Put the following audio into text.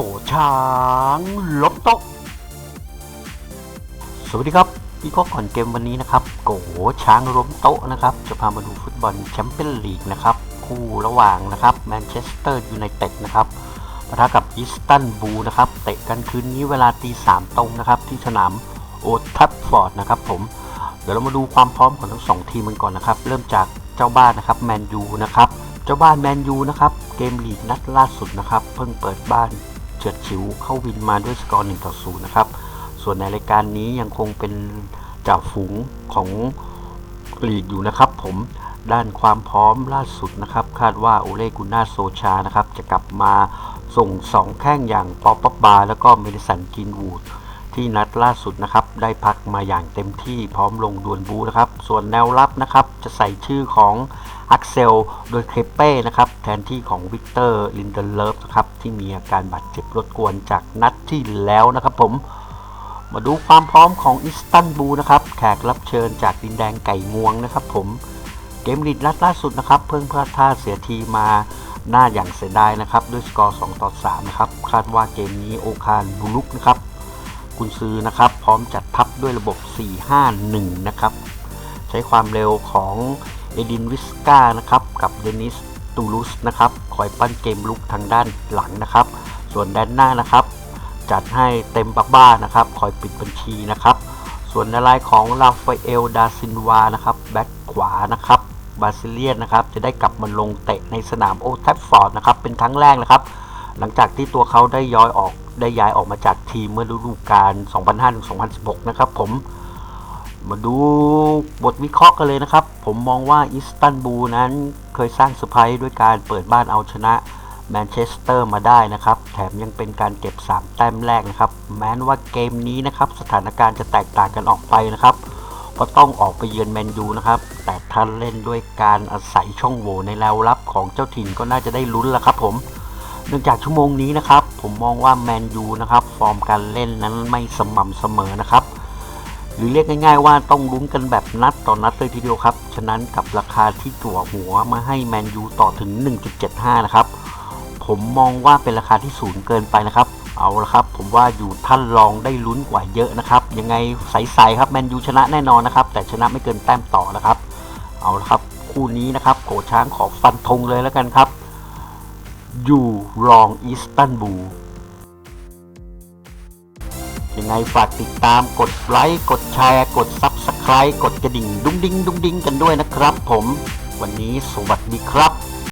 โกช้างลบต๊ะสวัสดีครับพี่ก็ก่อนเกมวันนี้นะครับ โกช้างล้มโต๊ะนะครับ จะพามาดูฟุตบอลแชมเปี้ยนลีกนะครับ คู่ระหว่างนะครับแมนเชสเตอร์ยูไนเต็ดนะครับปะทะกับอิสตันบูลนะครับ เตะกันคืนนี้เวลาตีสามตรงนะครับ ที่สนามโอทัฟฟอร์ดนะครับผม เดี๋ยวเรามาดูความพร้อมของทั้งสองทีมกันก่อนนะครับ เริ่มจากเจ้าบ้านนะครับแมนยูนะครับ เจ้าบ้านแมนยูนะครับ เกมลีกนัดล่าสุดนะครับ เพิ่งเปิดบ้าน เฉิดฉิวเข้าวินมาด้วยสกอร์1ต่อ0นะครับ ส่วนในรายการนี้ยังคงเป็นจ่าฝูงของลีกอยู่นะครับ ผมด้านความพร้อมล่าสุดนะครับ คาดว่าโอเลกุน่าโซชานะครับ จะกลับมาส่ง 2 แข้งอย่างปอปปาแล้วก็เมดิสันกินวูด ที่นัดล่าสุดนะครับ ได้พักมาอย่างเต็มที่พร้อมลงดวลบูนะครับ ส่วนแนวรับนะครับ จะใส่ชื่อของอักเซลโดยเคเป้นะครับ แทนที่ของวิกเตอร์ลินเดเลฟนะครับ ที่มีอาการบาดเจ็บรบกวนจากนัดที่แล้วนะครับผมมาดูความพร้อมของอิสตันบูลนะครับ แขกรับเชิญจากดินแดงไก่งวงนะครับผมเกมลีดนัดล่าสุดนะครับ เพิ่งพลาดท่าเสียทีมาหน้าอย่างเสียดายนะครับ ด้วยสกอร์ 2 ต่อ 3 นะครับ คาดว่าเกมนี้โอคารบุลุกนะครับ กุนซือนะครับ พร้อมจัดทัพด้วยระบบ 4-5-1 นะครับ ใช้ความเร็วของเอดินวิสกานะครับ กับเดนิสตูลุสนะครับ คอยปั้นเกมลุกทางด้านหลังนะครับ ส่วนด้านหน้านะครับ จัดให้เต็มปักบ้านะครับ คอยปิดบัญชีนะครับ ส่วนในรายของราฟาเอลดาซินวานะครับ แบ็คขวานะครับบาซิเลียนนะครับ จะได้กลับมาลงเตะในสนามโอแทัฟฟอร์ดนะครับ เป็นครั้งแรกนะครับ หลังจากที่ตัวเขาได้ย้อยออกได้ย้ายออกมาจากทีมเมื่อฤดูกาล 2005-2016 นะครับผม มาดูบทวิเคราะห์กันเลยนะครับ ผมมองว่าอิสตันบูลนั้นเคยสร้างเซอร์ไพรส์ด้วยการเปิดบ้านเอาชนะแมนเชสเตอร์มาได้นะครับ แถมยังเป็นการเก็บ 3 แต้มแรกนะครับ แม้ว่าเกมนี้นะครับ สถานการณ์จะแตกต่างกันออกไปนะครับเพราะต้องออกไปเยือนแมนยูนะครับ แต่ท่านเล่นด้วยการอาศัยช่องโหว่ในแนวรับของเจ้าถิ่นก็น่าจะได้ลุ้นแล้วครับผม เนื่องจากชั่วโมงนี้นะครับ ผมมองว่าแมนยูนะครับ ฟอร์มการเล่นนั้นไม่สม่ำเสมอนะครับ หรือเรียกง่ายๆว่าต้องลุ้นกันแบบนัดต่อนัดเลยทีเดียวครับ ฉะนั้นกับราคาที่จั่วหัวมาให้แมนยูต่อถึง 1.75 นะครับ ผมมองว่าเป็นราคาที่สูงเกินไปนะครับ เอาละครับ ผมว่าอยู่ท่านลองได้ลุ้นกว่าเยอะนะครับ ยังไงใสๆครับแมนยูชนะแน่นอนนะครับ แต่ชนะไม่เกินแต้มต่อนะครับ เอาละครับ คู่นี้นะครับ โกช้างขอฟันธงเลยแล้วกันครับ อยู่รองอิสตันบูลยังไงฝากติดตามกดไลค์ กดแชร์ กด Subscribe กดกระดิ่ง ดุ้งดิ้งดุ้งดิ้งกันด้วยนะครับผม วันนี้สวัสดีครับ